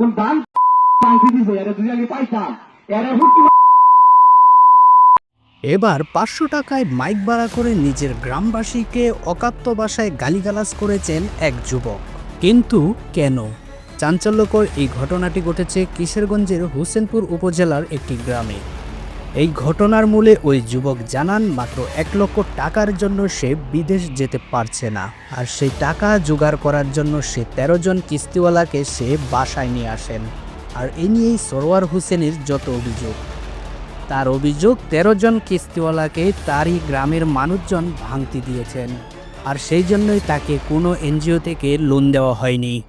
দান এবার পাঁচশো টাকায় মাইক ভাড়া করে নিজের গ্রামবাসীকে অকাত্য ভাষায় গালিগালাজ করেছেন এক যুবক। কিন্তু কেন? চাঞ্চল্যকর এই ঘটনাটি ঘটেছে কিশোরগঞ্জের হোসেনপুর উপজেলার একটি গ্রামে। এই ঘটনার মূলে ওই যুবক জানান, মাত্র এক লক্ষ টাকার জন্য সে বিদেশ যেতে পারছে না। আর সেই টাকা জোগাড় করার জন্য সে তেরো জন কিস্তিওয়ালাকে সে বাসায় নিয়ে আসেন। আর এ নিয়েই সরোয়ার হোসেনের যত অভিযোগ। তার অভিযোগ, তেরো জন কিস্তিওয়ালাকে তারই গ্রামের মানুষজন ভাঙতি দিয়েছেন। আর সেই জন্যই তাকে কোনো এনজিও থেকে লোন দেওয়া হয়নি।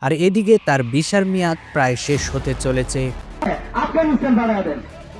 আর এদিকে তার বিশার মেয়াদ প্রায় শেষ হতে চলেছে। আফগানিস্তান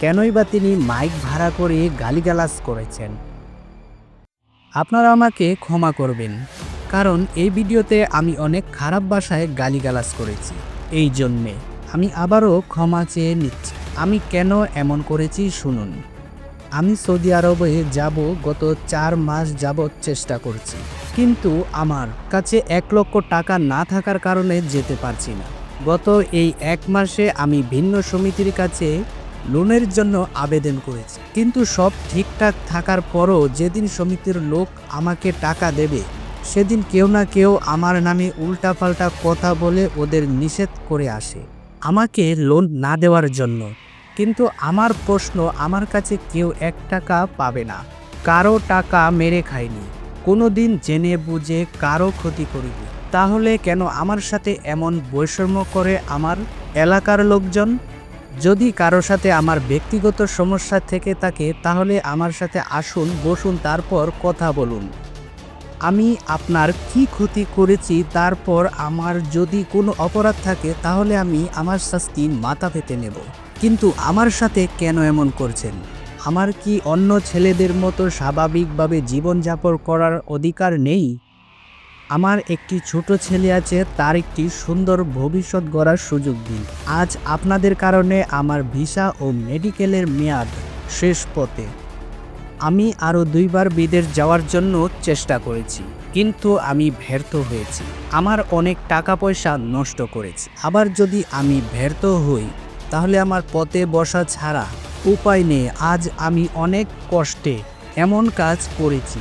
কেনই বা তিনি মাইক ভাড়া করে গালিগালাজ করেছেন? আপনারা আমাকে ক্ষমা করবেন, কারণ এই ভিডিওতে আমি অনেক খারাপ ভাষায় গালিগালাজ করেছি। এই জন্যে আমি আবারও ক্ষমা চেয়ে নিচ্ছি। আমি কেন এমন করেছি শুনুন। আমি সৌদি আরবে যাব গত চার মাস যাবৎ চেষ্টা করছি, কিন্তু আমার কাছে এক লক্ষ টাকা না থাকার কারণে যেতে পারছি না। গত এই এক মাসে আমি ভিন্ন সমিতির কাছে লোনের জন্য আবেদন করেছি। কিন্তু সব ঠিকঠাক থাকার পরও যেদিন সমিতির লোক আমাকে টাকা দেবে, সেদিন কেউ না কেউ আমার নামে উল্টাপাল্টা কথা বলে ওদের নিষেধ করে আসে। আমাকে লোন না দেওয়ার জন্য। কিন্তু আমার প্রশ্ন, আমার কাছে কেউ এক টাকা পাবে না। কারও টাকা মেরে খায়নি কোনো দিন জেনে বুঝে কারও ক্ষতি করিনি। তাহলে কেন আমার সাথে এমন বৈষম্য করে আমার এলাকার লোকজন? যদি কারও সাথে আমার ব্যক্তিগত সমস্যা থেকে থাকে, তাহলে আমার সাথে আসুন, বসুন, তারপর কথা বলুন। আমি আপনার কি ক্ষতি করেছি, তারপর আমার যদি কোনো অপরাধ থাকে, তাহলে আমি আমার শাস্তি মাথা পেতে নেব। কিন্তু আমার সাথে কেন এমন করছেন? আমার কি অন্য ছেলেদের মতো স্বাভাবিকভাবে জীবনযাপন করার অধিকার নেই? আমার একটি ছোট ছেলে আছে, তার একটি সুন্দর ভবিষ্যৎ গড়ার সুযোগ দিন। আজ আপনাদের কারণে আমার ভিসা ও মেডিকেলের মেয়াদ শেষ পথে। আমি আরও দুইবার বিদেশ যাওয়ার জন্য চেষ্টা করেছি, কিন্তু আমি ব্যর্থ হয়েছি। আমার অনেক টাকা পয়সা নষ্ট করেছি। আবার যদি আমি ব্যর্থ হই, তাহলে আমার পথে বসা ছাড়া উপায় নেই। আজ আমি অনেক কষ্টে এমন কাজ করেছি।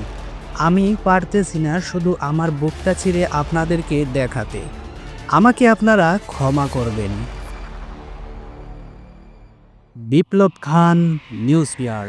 আমি পারতেছি না শুধু আমার বুকটা ছিঁড়ে আপনাদেরকে দেখাতে। আমাকে আপনারা ক্ষমা করবেন। বিপ্লব খান, নিউজ বিয়ার